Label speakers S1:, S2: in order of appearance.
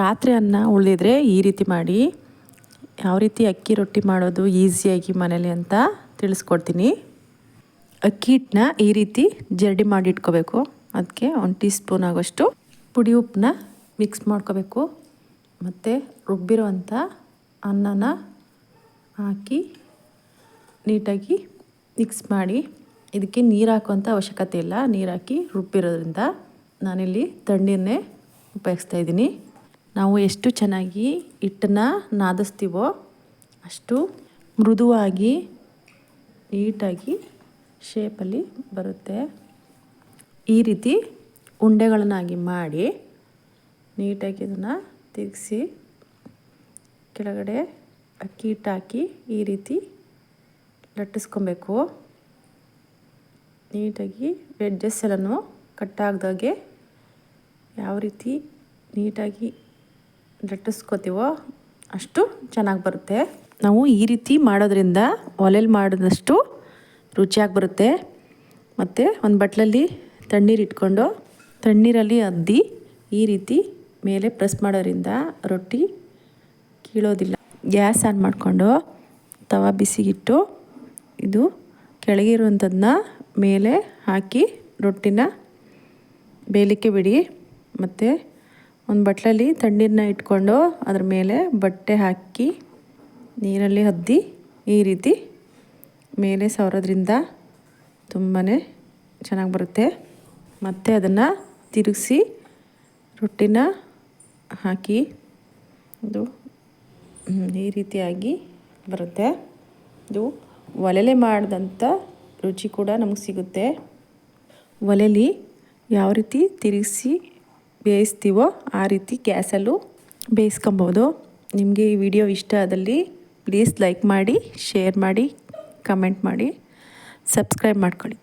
S1: ರಾತ್ರಿ ಅನ್ನ ಉಳಿದಿದ್ರೆ ಈ ರೀತಿ ಮಾಡಿ, ಯಾವ ರೀತಿ ಅಕ್ಕಿ ರೊಟ್ಟಿ ಮಾಡೋದು ಈಸಿಯಾಗಿ ಮನೇಲಿ ಅಂತ ತಿಳಿಸ್ಕೊಡ್ತೀನಿ. ಅಕ್ಕಿ ಹಿಟ್ಟನ್ನ ಈ ರೀತಿ ಜರಡಿ ಮಾಡಿ ಇಟ್ಕೋಬೇಕು. ಅದಕ್ಕೆ ಒಂದು ಟೀ ಸ್ಪೂನ್ ಆಗೋಷ್ಟು ಪುಡಿ ಉಪ್ಪನ್ನ ಮಿಕ್ಸ್ ಮಾಡ್ಕೋಬೇಕು. ಮತ್ತು ರುಬ್ಬಿರೋವಂಥ ಅನ್ನನ ಹಾಕಿ ನೀಟಾಗಿ ಮಿಕ್ಸ್ ಮಾಡಿ, ಇದಕ್ಕೆ ನೀರು ಹಾಕುವಂಥ ಅವಶ್ಯಕತೆ ಇಲ್ಲ. ನೀರು ಹಾಕಿ ರುಬ್ಬಿರೋದ್ರಿಂದ ನಾನಿಲ್ಲಿ ತಣ್ಣೀರನ್ನೇ ಉಪಯೋಗಿಸ್ತಾ ಇದ್ದೀನಿ. ನಾವು ಎಷ್ಟು ಚೆನ್ನಾಗಿ ಹಿಟ್ಟನ್ನ ನಾದಿಸ್ತೀವೋ ಅಷ್ಟು ಮೃದುವಾಗಿ, ನೀಟಾಗಿ ಶೇಪಲ್ಲಿ ಬರುತ್ತೆ. ಈ ರೀತಿ ಉಂಡೆಗಳನ್ನಾಗಿ ಮಾಡಿ ನೀಟಾಗಿ ಇದನ್ನು ತಿರುಗಿಸಿ, ಕೆಳಗಡೆ ಅಕ್ಕಿ ಹಿಟ್ಟು ಹಾಕಿ ಈ ರೀತಿ ಲಟ್ಟಿಸ್ಕೊಬೇಕು. ನೀಟಾಗಿ ವೆಡ್ಜಸ್ ಎಲ್ಲನೂ ಕಟ್ಟಾಗ್ದಾಗೆ ಯಾವ ರೀತಿ ನೀಟಾಗಿ ಲಟ್ಟಿಸ್ಕೊತೀವೋ ಅಷ್ಟು ಚೆನ್ನಾಗಿ ಬರುತ್ತೆ. ನಾವು ಈ ರೀತಿ ಮಾಡೋದ್ರಿಂದ ಒಲೆಯಲ್ಲಿ ಮಾಡಿದಷ್ಟು ರುಚಿಯಾಗಿ ಬರುತ್ತೆ. ಮತ್ತು ಒಂದು ಬಟ್ಲಲ್ಲಿ ತಣ್ಣೀರು ಇಟ್ಕೊಂಡು ತಣ್ಣೀರಲ್ಲಿ ಅದ್ದಿ ಈ ರೀತಿ ಮೇಲೆ ಪ್ರೆಸ್ ಮಾಡೋದ್ರಿಂದ ರೊಟ್ಟಿ ಕೀಳೋದಿಲ್ಲ. ಗ್ಯಾಸ್ ಆನ್ ಮಾಡಿಕೊಂಡು ತವ ಬಿಸಿಗಿಟ್ಟು ಇದು ಕೆಳಗಿರುವಂಥದ್ದನ್ನ ಮೇಲೆ ಹಾಕಿ ರೊಟ್ಟಿನ ಬೇಲಿಕ್ಕೆ ಬಿಡಿ. ಮತ್ತು ಒಂದು ಬಟ್ಲಲ್ಲಿ ತಣ್ಣೀರನ್ನ ಇಟ್ಕೊಂಡು ಅದ್ರ ಮೇಲೆ ಬಟ್ಟೆ ಹಾಕಿ ನೀರಲ್ಲಿ ಹದ್ದಿ ಈ ರೀತಿ ಮೇಲೆ ಸವರೋದ್ರಿಂದ ತುಂಬಾ ಚೆನ್ನಾಗಿ ಬರುತ್ತೆ. ಮತ್ತು ಅದನ್ನು ತಿರುಗಿಸಿ ರೊಟ್ಟಿನ ಹಾಕಿ ಇದು ಈ ರೀತಿಯಾಗಿ ಬರುತ್ತೆ. ಇದು ಒಲೆಲೆ ಮಾಡಿದಂಥ ರುಚಿ ಕೂಡ ನಮಗೆ ಸಿಗುತ್ತೆ. ಒಲೆಲಿ ಯಾವ ರೀತಿ ತಿರುಗಿಸಿ ಬೇಯಿಸ್ತೀವೋ ಆ ರೀತಿ ಗ್ಯಾಸಲ್ಲೂ ಬೇಯಿಸ್ಕೊಬೋದು. ನಿಮಗೆ ಈ ವಿಡಿಯೋ ಇಷ್ಟ ಆದಲ್ಲಿ ಪ್ಲೀಸ್ ಲೈಕ್ ಮಾಡಿ, ಶೇರ್ ಮಾಡಿ, ಕಮೆಂಟ್ ಮಾಡಿ. ಸಬ್ಸ್ಕ್ರೈಬ್ ಮಾಡ್ಕೊಳ್ಳಿ.